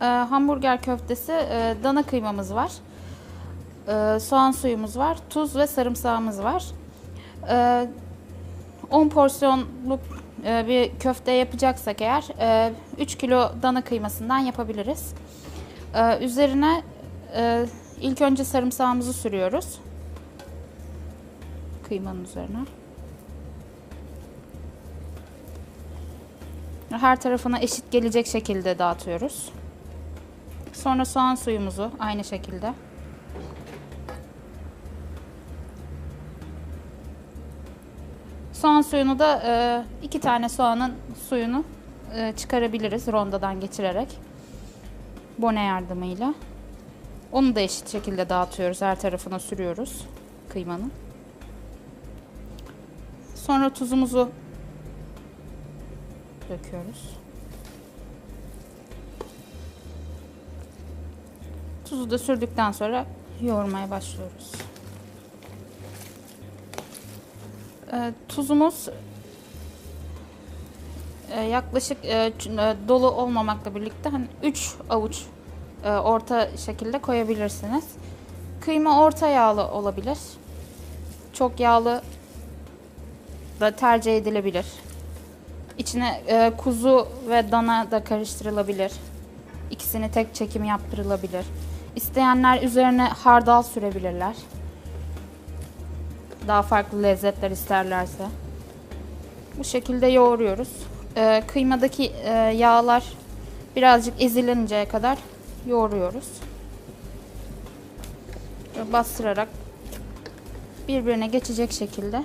Ee, hamburger köftesi, e, dana kıymamız var. Ee, soğan suyumuz var. Tuz ve sarımsağımız var. Ee, 10 porsiyonluk e, bir köfte yapacaksak eğer e, 3 kilo dana kıymasından yapabiliriz. Ee, üzerine e, ilk önce sarımsağımızı sürüyoruz. Kıymanın üzerine. Her tarafına eşit gelecek şekilde dağıtıyoruz. Sonra soğan suyumuzu aynı şekilde. Soğan suyunu da e, iki tane soğanın suyunu e, çıkarabiliriz rondodan geçirerek. Bone yardımıyla. Onu da eşit şekilde dağıtıyoruz. Her tarafına sürüyoruz kıymanın. Sonra tuzumuzu döküyoruz. Tuzu da sürdükten sonra yoğurmaya başlıyoruz. Ee, tuzumuz e, yaklaşık e, e, dolu olmamakla birlikte hani 3 avuç e, orta şekilde koyabilirsiniz. Kıyma orta yağlı olabilir. Çok yağlı da tercih edilebilir. İçine e, kuzu ve dana da karıştırılabilir. İkisini tek çekim yaptırılabilir. İsteyenler üzerine hardal sürebilirler. Daha farklı lezzetler isterlerse. Bu şekilde yoğuruyoruz. E, kıymadaki e, yağlar birazcık ezilinceye kadar yoğuruyoruz. Böyle bastırarak birbirine geçecek şekilde.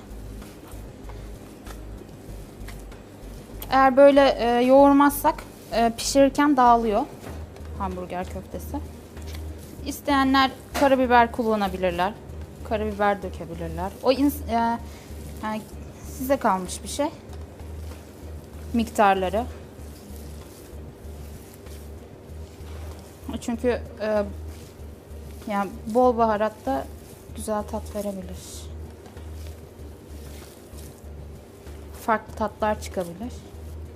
Eğer böyle e, yoğurmazsak e, pişirirken dağılıyor hamburger köftesi. İsteyenler karabiber kullanabilirler. Karabiber dökebilirler. O e, yani size kalmış bir şey. Miktarları. Çünkü e, yani bol baharat da güzel tat verebilir. Farklı tatlar çıkabilir.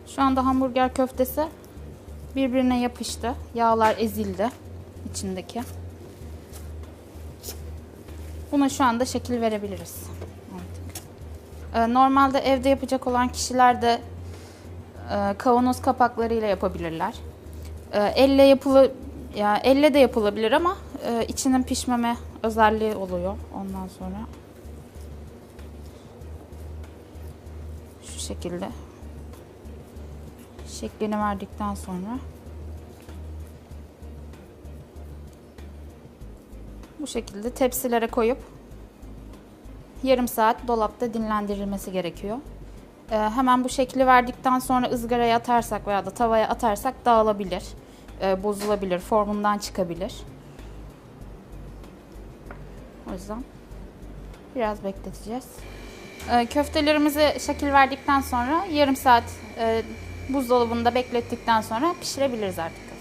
Şu anda hamburger köftesi birbirine yapıştı. Yağlar ezildi içindeki. Buna şu anda şekil verebiliriz. Artık. Ee, Normalde evde yapacak olan kişiler de e, kavanoz kapaklarıyla yapabilirler. Ee, Elle yapılı ya elle de yapılabilir ama e, içinin pişmeme özelliği oluyor ondan sonra. Şu şekilde şeklini verdikten sonra bu şekilde tepsilere koyup yarım saat dolapta dinlendirilmesi gerekiyor. Ee, hemen bu şekli verdikten sonra ızgaraya atarsak veya da tavaya atarsak dağılabilir, e, bozulabilir, formundan çıkabilir. O yüzden biraz bekleteceğiz. Ee, köftelerimizi şekil verdikten sonra yarım saat e, buzdolabında beklettikten sonra pişirebiliriz artık.